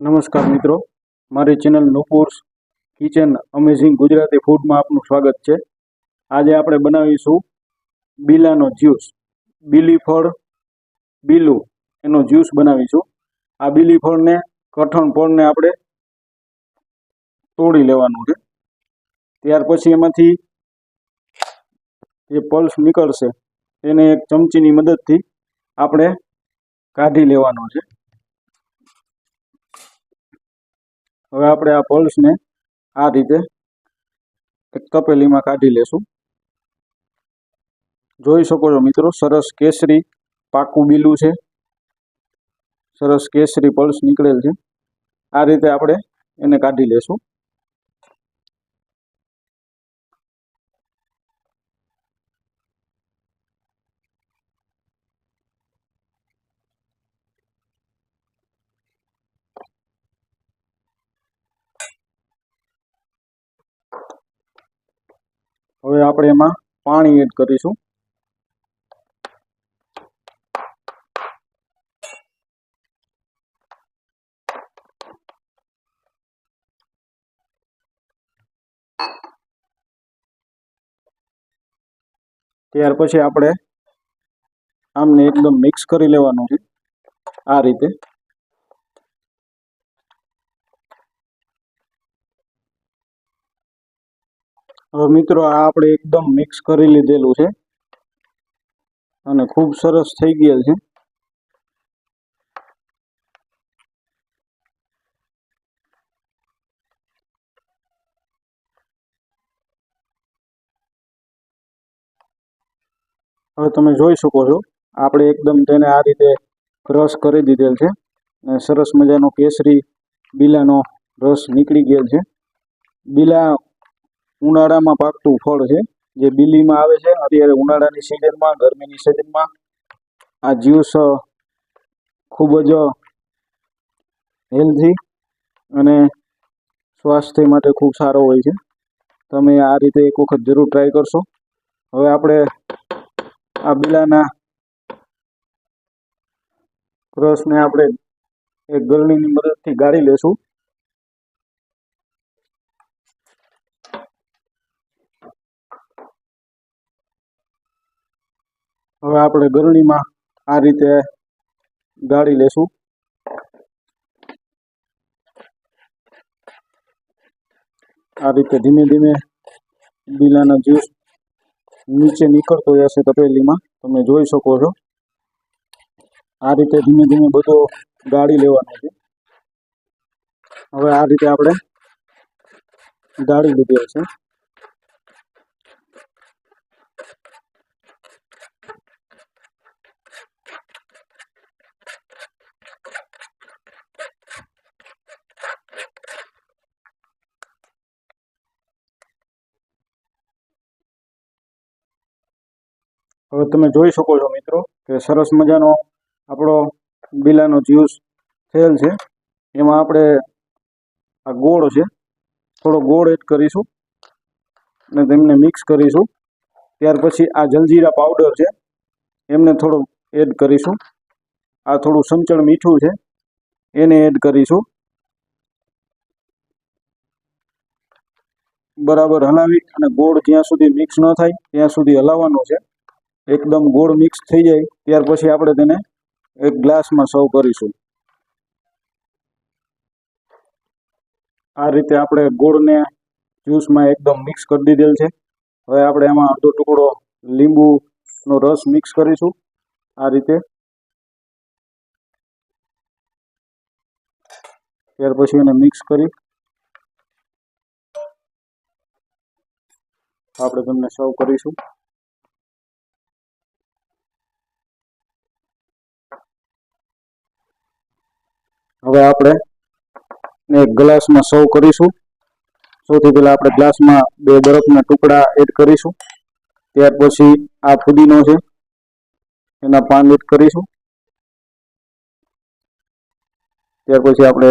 નમસ્કાર મિત્રો. મારી channel Nupur's kitchen amazing Gujarati ફૂડમાં આપનું સ્વાગત છે. આજે આપણે બનાવીશું બીલાનો જ્યુસ બીલી ફળ, બીલું એનો જ્યુસ બનાવીશું. આ બીલી ફળને કઠણ ફળને આપણે તોડી લેવાનું છે. ત્યાર પછી એમાંથી જે પલ્સ નીકળશે, એને એક ચમચીની મદદથી આપણે કાઢી લેવાનો છે. હવે આપણે આ પલ્સને આ રીતે એક તપેલીમાં કાઢી લેશું. જોઈ શકો છો મિત્રો, સરસ કેસરી પાકું બીલું છે. સરસ કેસરી પલ્સ નીકળેલ છે. આ રીતે આપણે એને કાઢી લેશું. હવે આપણે એમાં પાણી એડ કરીશું. ત્યાર પછી આપણે આમને એકદમ મિક્સ કરી લેવાનું છે. આ રીતે. હવે મિત્રો આ આપણે એકદમ મિક્સ કરી લીધેલું છે. અને ખૂબ સરસ થઈ ગયેલ છે. હવે તમે જોઈ શકો છો, આપણે એકદમ તેને આ રીતે ક્રશ કરી દીધેલ છે. અને સરસ મજાનો કેસરી, બીલાનો રસ નીકળી ગયેલ છે. બીલા ઉનાળામાં પાકતું ફળ છે, જે બિલીમાં આવે છે. અત્યારે ઉનાળાની સિઝનમાં ગરમીની સિઝનમાં આ જ્યુસ ખૂબ જ હેલ્ધી અને સ્વાસ્થ્ય માટે ખૂબ સારો હોય છે. તમે આ રીતે એક વખત જરૂર ટ્રાય કરશો. હવે આપણે આ બિલાના રસને આપણે એક ગરણીની મદદથી ગાળી લેશું. હવે આપણે ગરણીમાં આ રીતે ગાળી લેશું. આ રીતે ધીમે ધીમે બીલાનો જ્યુસ નીચે નીકળતો જશે તપેલીમાં. તમે જોઈ શકો છો. આ રીતે ધીમે ધીમે બધો ગાળી લેવાનો છે. હવે આ રીતે આપણે ગાળી લીધેલ છે. હવે તમે જોઈ શકો છો મિત્રો કે સરસ મજાનો આપણો બીલાનો જ્યુસ થયેલ છે. એમાં આપણે આ ગોળ છે. થોડો ગોળ એડ કરીશું અને તેમને મિક્સ કરીશું. ત્યાર પછી આ જલજીરા પાવડર છે. એમને થોડું એડ કરીશું. આ થોડું સંચળ મીઠું છે. એને એડ કરીશું. બરાબર હલાવી અને ગોળ જ્યાં સુધી મિક્સ ન થાય ત્યાં સુધી હલાવવાનો છે. એકદમ ગોળ મિક્સ થઈ જાય. ત્યાર પછી આપણે તેને એક ગ્લાસમાં સર્વ કરીશું. આ રીતે આપણે ગોળને જ્યુસમાં એકદમ મિક્સ કરી દીધેલ છે. હવે આપણે એમાં અડધો ટુકડો લીંબુનો રસ મિક્સ કરીશું આ રીતે. ત્યાર પછી એને મિક્સ કરી આપણે તમને સર્વ કરીશું. હવે આપણે એક ગ્લાસમાં સર્વ કરીશું. સૌથી પહેલાં આપણે ગ્લાસમાં બે બરફના ટુકડા એડ કરીશું. ત્યાર પછી આ ફુદીનો છે, એના પાન એડ કરીશું. ત્યાર પછી આપણે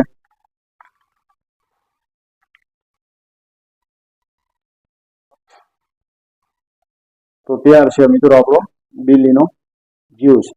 તો તૈયાર છે મિત્રો આપણો બીલીનો જ્યુસ.